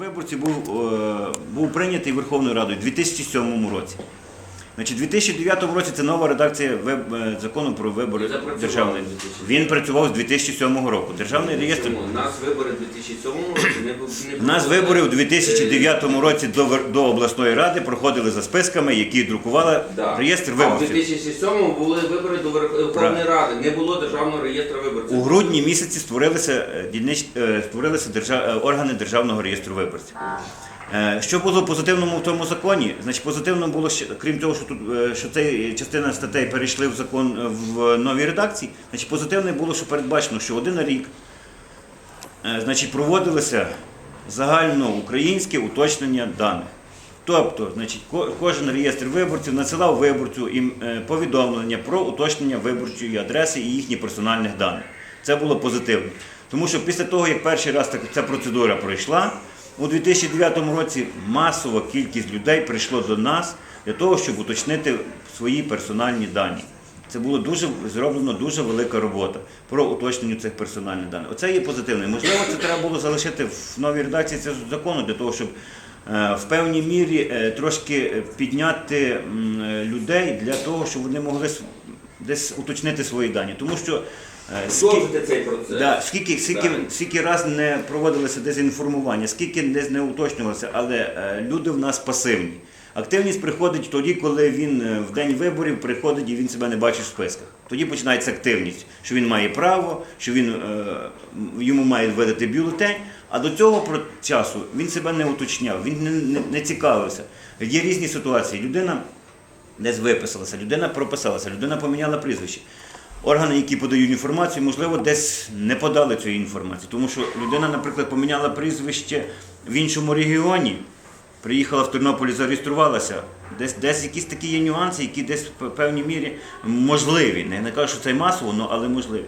виборців був, е, був прийнятий Верховною Радою у 2007 році. Значить, у 2009 році це нова редакція веб- е, закону про вибори державний. Він працював з 2007 року. Державний реєстр. У нас вибори в 2007 році не У нас вибори у 2009 році до, до обласної ради проходили за списками, які друкувала Да. реєстр виборців. 2007 були вибори до Верх- Верховної Ради, не було державного реєстру виборців. У грудні місяці створилися, е, дільнич... е, створилися держа... е, органи Державного реєстру виборців. Е, Що було позитивному в тому законі? Значить, позитивно було крім того, що тут е, що цей частина статей перейшли в закон е, в новій редакції. Значить, позитивне було, що передбачено, що один рік е, значить, проводилося загальноукраїнське уточнення даних. Тобто, значить, кожен реєстр виборців надсилав виборцю е, повідомлення про уточнення виборчої адреси і їхніх персональних даних. Це було позитивно. Тому що після того, як перший раз ця процедура пройшла, у 2009 році масова кількість людей прийшло до нас для того, щоб уточнити свої персональні дані. Це було дуже зроблено дуже велика робота про уточнення цих персональних даних. Оце є позитивне. Можливо, це треба було залишити в новій редакції цього закону для того, щоб е, в певній мірі е, трошки підняти людей для того, щоб вони могли десь уточнити свої дані. Тому що е, скі- Продовжити цей процес. Да, скільки, скільки, Так. скільки раз не проводилося дезінформування, скільки десь не уточнювалося, але е, люди в нас пасивні. Активність приходить тоді, коли він е, в день виборів приходить і він себе не бачить в списках. Тоді починається активність, що він має право, що він, е, йому має видати бюлетень. А до цього про часу він себе не уточняв, він не, не, не цікавився. Є різні ситуації. Людина десь виписалася, людина прописалася, людина поміняла прізвище. Органи, які подають інформацію, можливо, десь не подали цю інформацію. Тому що людина, наприклад, поміняла прізвище в іншому регіоні, приїхала в Тернополі, зареєструвалася. Десь, десь якісь такі є нюанси, які десь в певній мірі можливі. Не, не кажу, що це масово, але можливі.